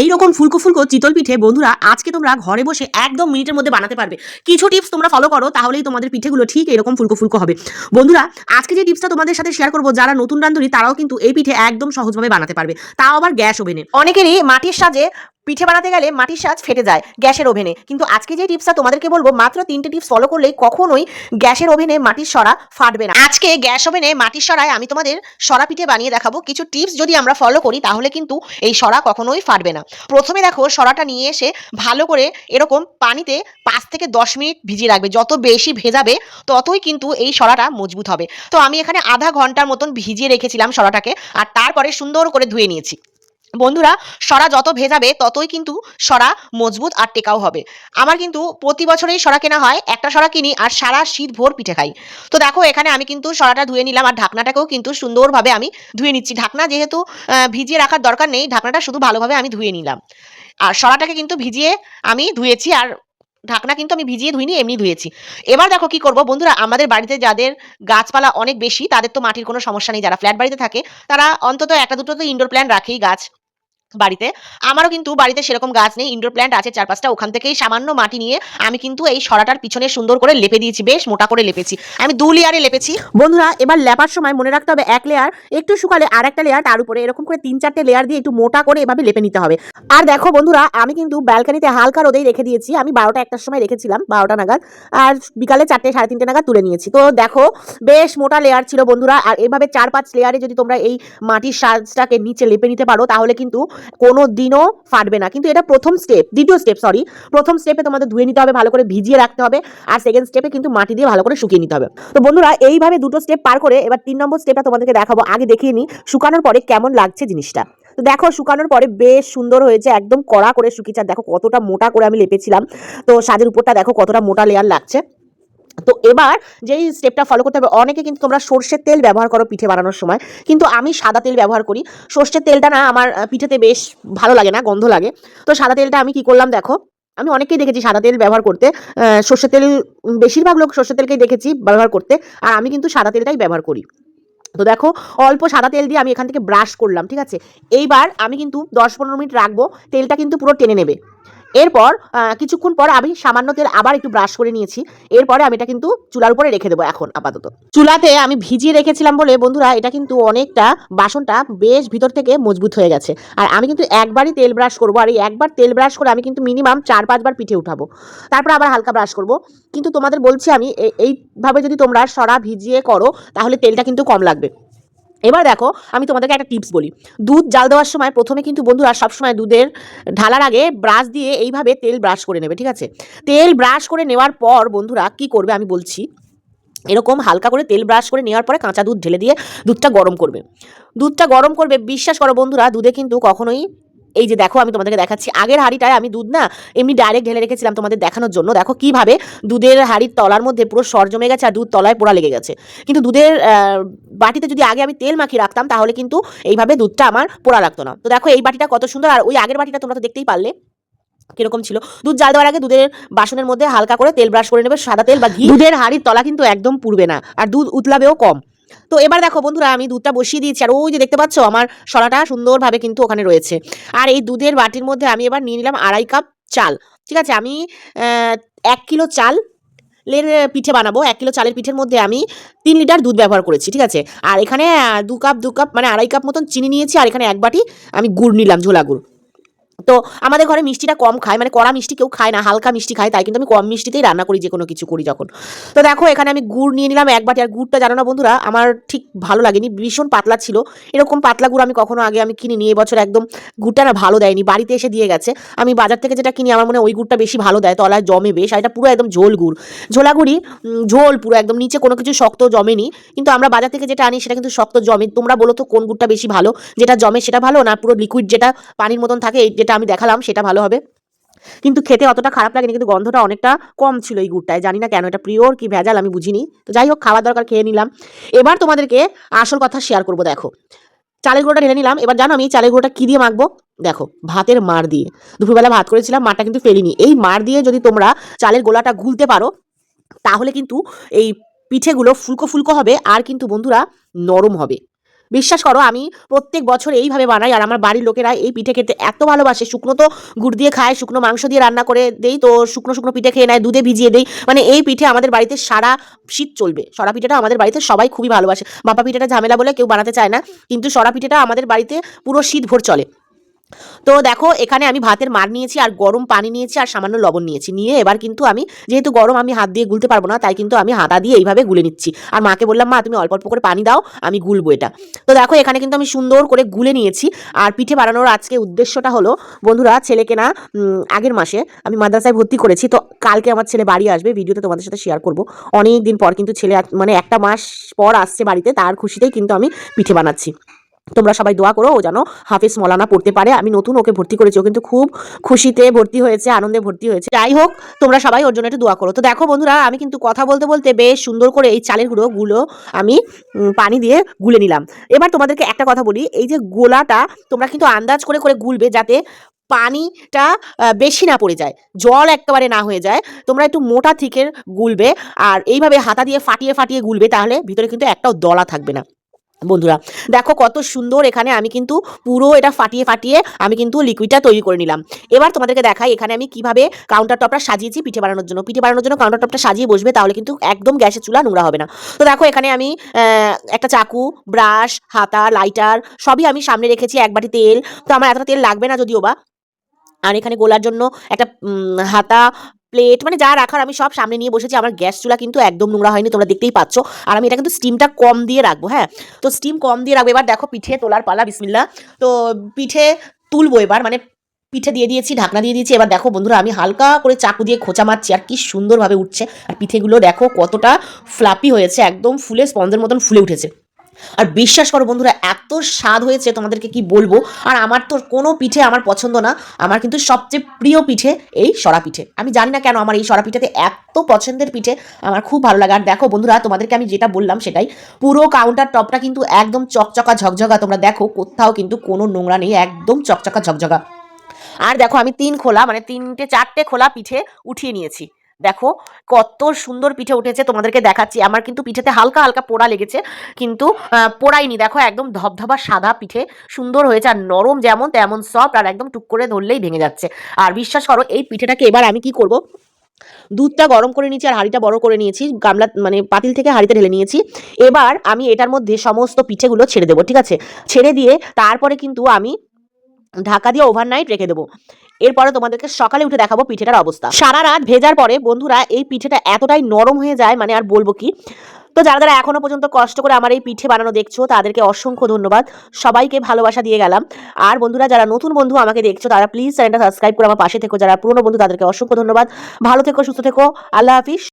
এই রকম ফুলকো ফুলকো চিতল পিঠে বন্ধুরা, আজকে তোমরা ঘরে বসে একদম মিনিটের মধ্যে বানাতে পারবে। কিছু টিপস তোমরা ফলো করো, তাহলেই তোমাদের পিঠেগুলো ঠিক এরকম ফুলকো ফুলকো হবে। বন্ধুরা, আজকে যে টিপসটা তোমাদের সাথে শেয়ার করব, যারা নতুন রান্ধুরি তারাও কিন্তু এই পিঠে একদম সহজভাবে বানাতে পারবে। তাও আবার গ্যাস ওভেনে অনেকেরই মাটির সাজে পিঠে বানাতে গেলে মাটির সাজ ফেটে যায় গ্যাসের ওভেনে। কিন্তু আজকে যে টিপসটা তোমাদেরকে বলব, মাত্র তিনটে টিপস ফলো করলেই কখনোই গ্যাসের ওভেনে মাটির সরা ফাটবে না। আজকে গ্যাস ওভেনে মাটির সরায় আমি তোমাদের সরা পিঠে বানিয়ে দেখাবো। কিছু টিপস যদি আমরা ফলো করি, তাহলে কিন্তু এই সরা কখনোই ফাটবে না। প্রথমে দেখো, সরাটা নিয়ে এসে ভালো করে এরকম পানিতে পাঁচ থেকে দশ মিনিট ভিজিয়ে রাখবে। যত বেশি ভেজাবে, ততই কিন্তু এই সরাটা মজবুত হবে। তো আমি এখানে আধা ঘণ্টার মতন ভিজিয়ে রেখেছিলাম সরাটাকে, আর তারপরে সুন্দর করে ধুয়ে নিয়েছি। বন্ধুরা, সরা যত ভেজাবে, ততই কিন্তু সরা মজবুত আর টেকাও হবে। আমার কিন্তু প্রতি বছরেই সরা কেনা হয়, একটা সরা কিনি আর সারা শীত ভোর পিঠে খাই। তো দেখো, এখানে আমি কিন্তু সরাটা ধুয়ে নিলাম আর ঢাকনাটাকেও কিন্তু সুন্দরভাবে আমি ধুয়ে নিচ্ছি। ঢাকনা যেহেতু ভিজিয়ে রাখার দরকার নেই, ঢাকনাটা শুধু ভালোভাবে আমি ধুয়ে নিলাম। আর সরাটাকে কিন্তু ভিজিয়ে আমি ধুয়েছি আর ঢাকনা কিন্তু আমি ভিজিয়ে ধুইনি, এমনি ধুয়েছি। এবার দেখো কি করব বন্ধুরা, আমাদের বাড়িতে যাদের গাছপালা অনেক বেশি, তাদের তো মাটির কোনো সমস্যা নেই। যারা ফ্ল্যাট বাড়িতে থাকে, তারা অন্তত একটা দুটো তো ইনডোর প্ল্যান্ট রাখেই গাছ। বাড়িতে। আমারও কিন্তু বাড়িতে সেরকম গাছ নেই ইনডোর প্ল্যান্ট আছে চার পাঁচটা ওখান থেকেই সামান্য মাটি নিয়ে আমি কিন্তু এই সরাটার পিছনে সুন্দর করে লেপে দিয়েছি, বেশ মোটা করে লেপেছি। আমি দু লেয়ারে লেপেছি। বন্ধুরা, এবার লেপার সময় মনে রাখতে হবে এক লেয়ার একটু শুকালে আর একটা লেয়ার তার উপরে এরকম করে তিন চারটে লেয়ার দিয়ে একটু মোটা করে এভাবে লেপে নিতে হবে। আর দেখো বন্ধুরা, আমি কিন্তু ব্যালকানিতে হালকা রোদেই রেখে দিয়েছি, আমি বারোটা একটার সময় রেখেছিলাম, বারোটা নাগাদ, আর বিকালে চারটে, সাড়ে তিনটে নাগাদ তুলে নিয়েছি। তো দেখো, বেশ মোটা লেয়ার ছিল বন্ধুরা, আর এভাবে চার পাঁচ লেয়ারে যদি তোমরা এই মাটির সাজটাকে নিচে লেপে নিতে পারো, তাহলে কিন্তু কোনো দিনও ফাটবে না। কিন্তু এটা প্রথম স্টেপ দ্বিতীয় স্টেপ সরি প্রথম স্টেপে তোমাদের ধুয়ে নিতে হবে, ভালো করে ভিজিয়ে রাখতে হবে, আর সেকেন্ড স্টেপে কিন্তু মাটি দিয়ে ভালো করে শুকিয়ে নিতে হবে। তো বন্ধুরা, এইভাবে দুটো স্টেপ পার করে এবার তিন নম্বর স্টেপটা তোমাদেরকে দেখাবো, আগে দেখিয়ে নিই, শুকানোর পরে কেমন লাগছে জিনিসটা। তো দেখো, শুকানোর পরে বেশ সুন্দর হয়েছে, একদম কড়া করে শুকিয়েছে, আর দেখো কতটা মোটা করে আমি লেপেছিলাম। তো সাজের উপরটা দেখো কতটা মোটা লেয়ার লাগছে। তো এবার যেই স্টেপটা ফলো করতে হবে, অনেকে কিন্তু তোমরা সর্ষের তেল ব্যবহার করো পিঠে বানানোর সময়। কিন্তু আমি সাদা তেল ব্যবহার করি। সর্ষের তেলটা না আমার পিঠেতে বেশ ভালো লাগে না, গন্ধ লাগে। তো সাদা তেলটা আমি কি করলাম দেখো, আমি অনেকেই দেখেছি সাদা তেল ব্যবহার করতে। সর্ষের তেল, বেশিরভাগ লোক সর্ষের তেলকেই দেখেছি ব্যবহার করতে। আর আমি কিন্তু সাদা তেলটাই ব্যবহার করি। তো দেখো, অল্প সাদা তেল দিয়ে আমি এখান থেকে ব্রাশ করলাম, ঠিক আছে? এইবার আমি কিন্তু দশ পনেরো মিনিট রাখব, তেলটা কিন্তু পুরো টেনে নেবে। এরপর কিছুক্ষণ পর আমি সামান্য তেল আবার একটু ব্রাশ করে নিয়েছি। এরপরে আমি এটা কিন্তু চুলার উপরে রেখে দেবো এখন আপাতত। চুলাতে আমি ভিজিয়ে রেখেছিলাম বলে, বন্ধুরা, এটা কিন্তু অনেকটা বাসনটা বেশ ভিতর থেকে মজবুত হয়ে গেছে। আর আমি কিন্তু একবারই তেল ব্রাশ করব, আর এই একবার তেল ব্রাশ করে আমি কিন্তু মিনিমাম চার পাঁচবার পিঠে উঠাবো। তারপর আবার হালকা ব্রাশ করব। কিন্তু তোমাদের বলছি আমি এইভাবে যদি তোমরা সরা ভিজিয়ে করো, তাহলে তেলটা কিন্তু কম লাগবে। এবার দেখো, আমি তোমাদেরকে একটা টিপস বলি। দুধ জাল দেওয়ার সময় প্রথমে কিন্তু বন্ধুরা সবসময় দুধের ঢালার আগে ব্রাশ দিয়ে এইভাবে তেল ব্রাশ করে নেবে, ঠিক আছে? তেল ব্রাশ করে নেওয়ার পর বন্ধুরা কি করবে আমি বলছি, এরকম হালকা করে তেল ব্রাশ করে নেওয়ার পরে কাঁচা দুধ ঢেলে দিয়ে দুধটা গরম করবে। দুধটা গরম করবে, বিশ্বাস করো বন্ধুরা, দুধে কিন্তু কখনোই এই যে দেখো আমি তোমাদেরকে দেখাচ্ছি আগের হাঁড়িটায় আমি দুধ না এমনি ডাইরেক্ট ঢেলে রেখেছিলাম তোমাদের দেখানোর জন্য। দেখো কীভাবে দুধের হাঁড়ির তলার মধ্যে পুরো সর জমে গেছে আর দুধ তলায় পোড়া লেগে গেছে। কিন্তু দুধের বাটিতে যদি আগে আমি তেল মাখিয়ে রাখতাম তাহলে কিন্তু এইভাবে দুধটা আমার পোড়া লাগতো না। তো দেখো এই বাটিটা কত সুন্দর আর ওই আগের বাটিটা তোমরা তো দেখতেই পারলে কীরকম ছিল। দুধ জাল দেওয়ার আগে দুধের বাসনের মধ্যে হালকা করে তেল ব্রাশ করে নেবে সাদা তেল বা ঘি। দুধের হাঁড়ির তলা কিন্তু একদম পুড়বে না আর দুধ উতলাবেও কম। তো এবার দেখো বন্ধুরা, আমি দুধটা বসিয়ে দিয়েছি, আর ওই যে দেখতে পাচ্ছ, আমার সরাটা সুন্দরভাবে কিন্তু ওখানে রয়েছে। আর এই দুধের বাটির মধ্যে আমি এবার নিয়ে নিলাম আড়াই কাপ চাল। ঠিক আছে, আমি এক কিলো চাল লের পিঠে বানাবো, এক কিলো চালের পিঠের মধ্যে আমি তিন লিটার দুধ ব্যবহার করেছি, ঠিক আছে? আর এখানে দু কাপ দু কাপ মানে আড়াই কাপ মতন চিনি নিয়েছি, আর এখানে এক বাটি আমি গুড় নিলাম ঝোলা গুড় তো আমাদের ঘরে মিষ্টিটা কম খায় মানে কড়া মিষ্টি কেউ খায় না, হালকা মিষ্টি খায়, তাই কিন্তু আমি কম মিষ্টিতেই রান্না করি যে কোনো কিছু করি যখন। তো দেখো, এখানে আমি গুড় নিয়ে নিলাম এক বাটি, আর গুড়টা জানো না বন্ধুরা, আমার ঠিক ভালো লাগেনি, ভীষণ পাতলা ছিল। এরকম পাতলা গুড় আমি কখনো আগে আমি কিনিনি, এবছর একদম গুড়টা না ভালো দেয়নি, বাড়িতে এসে দিয়ে গেছে। আমি বাজার থেকে যেটা কিনি, আমার মনে ওই গুড়টা বেশি ভালো দেয়, তলায় জমে বেশ, আর এটা পুরো একদম ঝোল গুড়। ঝোলা গুড়ি ঝোল পুরো, একদম নিচে কোনো কিছু শক্ত জমেনি, কিন্তু আমরা বাজার থেকে যেটা আনি, সেটা কিন্তু শক্ত জমে, তোমরা বলো তো কোন গুড়টা বেশি ভালো, যেটা জমে সেটা ভালো, না পুরো লিকুইড যেটা পানির মতন থাকে, এই যেটা আমি দেখালাম সেটা ভালো হবে। কিন্তু খেতে অতটা খারাপ লাগেনি, কিন্তু গন্ধটা অনেকটা কম ছিল এই গুড়টায়। জানি না কেন, এটা পিওর কি ভেজাল আমি বুঝিনি। তো যাই হোক খাওয়া দরকার খেয়ে নিলাম। এবার তোমাদেরকে আসল কথা শেয়ার করব, দেখো। চালের গুঁড়োটা ঢেলে নিলাম। এবার জানো আমি চালের গুঁড়োটা কী দিয়ে মাখবো? দেখো, ভাতের মার দিয়ে। দুপুরবেলা ভাত করেছিলাম মারটা কিন্তু ফেলিনি। এই মার দিয়ে যদি তোমরা চালের গোলাটা গুলতে পারো, তাহলে কিন্তু এই পিঠেগুলো ফুলকো ফুলকো হবে, আর কিন্তু বন্ধুরা নরম হবে। বিশ্বাস করো, আমি প্রত্যেক বছর এইভাবে বানাই আর আমার বাড়ির লোকেরা এই পিঠে খেতে এত ভালোবাসে। শুকনো তো গুড় দিয়ে খায়, শুকনো মাংস দিয়ে রান্না করে দেই তো, শুকনো শুকনো পিঠে খেয়ে নেয়, দুধে ভিজিয়ে দেই। মানে এই পিঠে আমাদের বাড়িতে সারা শীত চলবে। সরা পিঠেটা আমাদের বাড়িতে সবাই খুবই ভালোবাসে। বাপা পিঠেটা ঝামেলা বলে কেউ বানাতে চায় না, কিন্তু সরা পিঠেটা আমাদের বাড়িতে পুরো শীত ভোর চলে। তো দেখো, এখানে আমি ভাতের মার নিয়েছি, আর গরম পানি নিয়েছি, আর সামান্য লবণ নিয়েছি। নিয়ে এবার কিন্তু আমি, যেহেতু গরম আমি হাত দিয়ে গুলতে পারব না, তাই কিন্তু আমি হাতা দিয়ে এইভাবে গুলে নিচ্ছি। আর মাকে বললাম, মা, তুমি অল্প অল্প করে পানি দাও, আমি গুলবো এটা। তো দেখো, এখানে কিন্তু আমি সুন্দর করে গুলে নিয়েছি। আর পিঠে বানানোর আজকে উদ্দেশ্যটা হলো, বন্ধুরা, ছেলেকে না আগের মাসে আমি মাদ্রাসায় ভর্তি করেছি, তো কালকে আমার ছেলে বাড়ি আসবে, ভিডিওতে তোমাদের সাথে শেয়ার করব। অনেক দিন পর কিন্তু ছেলে মানে একটা মাস পর আসছে বাড়িতে, তার খুশিতেই কিন্তু আমি পিঠে বানাচ্ছি। তোমরা সবাই দোয়া করো ও যেন হাফিজ মলানা পড়তে পারে। আমি নতুন ওকে ভর্তি করেছি, ও কিন্তু খুব খুশিতে ভর্তি হয়েছে, আনন্দে ভর্তি হয়েছে। যাই হোক, তোমরা সবাই ওর জন্য একটু দোয়া করো। তো দেখো বন্ধুরা, আমি কিন্তু কথা বলতে বলতে বেশ সুন্দর করে এই চালের গুঁড়ো গুলো আমি পানি দিয়ে গুলে নিলাম। এবার তোমাদেরকে একটা কথা বলি, এই যে গোলাটা তোমরা কিন্তু আন্দাজ করে করে গুলবে যাতে পানিটা বেশি না পড়ে যায়, জল একেবারে না হয়ে যায়। তোমরা একটু মোটা থিকের গুলবে আর এইভাবে হাতা দিয়ে ফাটিয়ে ফাটিয়ে গুলবে, তাহলে ভিতরে কিন্তু একটাও দলা থাকবে না। বন্ধুরা, দেখো কত সুন্দর এখানে আমি কিন্তু পুরো এটা ফাটিয়ে ফাটিয়ে আমি কিন্তু লিকুইডটা তৈরি করে নিলাম। এবার তোমাদেরকে দেখাই এখানে আমি কীভাবে কাউন্টার টপটা সাজিয়েছি পিঠে বানানোর জন্য। পিঠে বানানোর জন্য কাউন্টার টপটা সাজিয়ে বসবে, তাহলে কিন্তু একদম গ্যাসের চুলা নোংরা হবে না। তো দেখো এখানে আমি একটা চাকু ব্রাশ হাতা লাইটার সবই আমি সামনে রেখেছি, এক বাটি তেল। তো আমার এতটা তেল লাগবে না যদিও বা। আর এখানে গোলার জন্য একটা হাতা প্লেট মানে যা রাখার আমি সব সামনে নিয়ে বসেছি। আমার গ্যাস চুলা কিন্তু একদম নোংরা হয়নি, তোমরা দেখতেই পাচ্ছ। আর আমি এটা কিন্তু স্টিমটা কম দিয়ে রাখব হ্যাঁ? তো স্টিম কম দিয়ে রাখব। এবার দেখো পিঠে তোলার পালা, বিসমিল্লা। তো পিঠে তুলবো এবার মানে পিঠে দিয়ে দিয়েছি, ঢাকনা দিয়ে দিয়েছি। এবার দেখো বন্ধুরা, আমি হালকা করে চাকু দিয়ে খোঁচা মারছি, আর কি সুন্দরভাবে উঠছে। আর পিঠেগুলো দেখো কতটা ফ্লাপি হয়েছে, একদম ফুলে স্পঞ্জের মতন ফুলে উঠেছে। আর বিশ্বাস করো বন্ধুরা, এত স্বাদ হয়েছে তোমাদেরকে কি বলব? আর আমার তো কোনো পিঠে আমার পছন্দ না। আমার কিন্তু সবচেয়ে প্রিয় পিঠে এই সরা পিঠে। আমি জানি না কেন আমার এই সরা পিঠেতে এত পছন্দের পিঠে আমার খুব ভালো লাগে। আর দেখো বন্ধুরা, তোমাদেরকে আমি যেটা বললাম সেটাই, পুরো কাউন্টার টপটা কিন্তু একদম চকচকা ঝকঝকা। তোমরা দেখো, কোথাও কিন্তু কোনো নোংরা নেই, একদম চকচকা ঝকঝকা। আর দেখো, আমি তিন খোলা মানে তিনটে, চারটে খোলা পিঠে উঠিয়ে নিয়েছি। দেখো, কত সুন্দর পিঠে উঠেছে, তোমাদেরকে দেখাচ্ছি। আমার কিন্তু পিঠেতে হালকা হালকা পোড়া লেগেছে, কিন্তু পোড়াইনি। দেখো, একদম ধবধবা সাদা পিঠে, সুন্দর হয়েছে, আর নরম যেমন তেমন সফট আর একদম টুক করে ধরলেই ভেঙে যাচ্ছে। আর বিশ্বাস করো, এই পিঠেটাকে এবার আমি কি করব? দুধটা গরম করে নিয়েছি, আর হাঁড়িটা বড় করে নিয়েছি, গামলা মানে পাতিল থেকে হাঁড়িতে ঢেলে নিয়েছি। এবার আমি এটার মধ্যে সমস্ত পিঠেগুলো ছেড়ে দেবো, ঠিক আছে? ছেড়ে দিয়ে তারপরে কিন্তু আমি ঢাকা দিয়ে ওভারনাইট রেখে দেবো। এরপরে তোমাদেরকে সকালে উঠে দেখাবো পিঠেটার অবস্থা। সারা রাত ভেজার পরে বন্ধুরা এই পিঠেটা এতটাই নরম হয়ে যায় মানে আর বলব কি? তো যারা যারা এখনও পর্যন্ত কষ্ট করে আমার এই পিঠে বানানো দেখছ, তাদেরকে অসংখ্য ধন্যবাদ। সবাইকে ভালোবাসা দিয়ে গেলাম। আর বন্ধুরা, যারা নতুন বন্ধু আমাকে দেখছ, তারা প্লিজ চ্যানেলটা সাবস্ক্রাইব করে আমার পাশে থেকো। যারা পুরনো বন্ধু, তাদেরকে অসংখ্য ধন্যবাদ। ভালো থেকো, সুস্থ থেকো। আল্লাহ হাফিজ।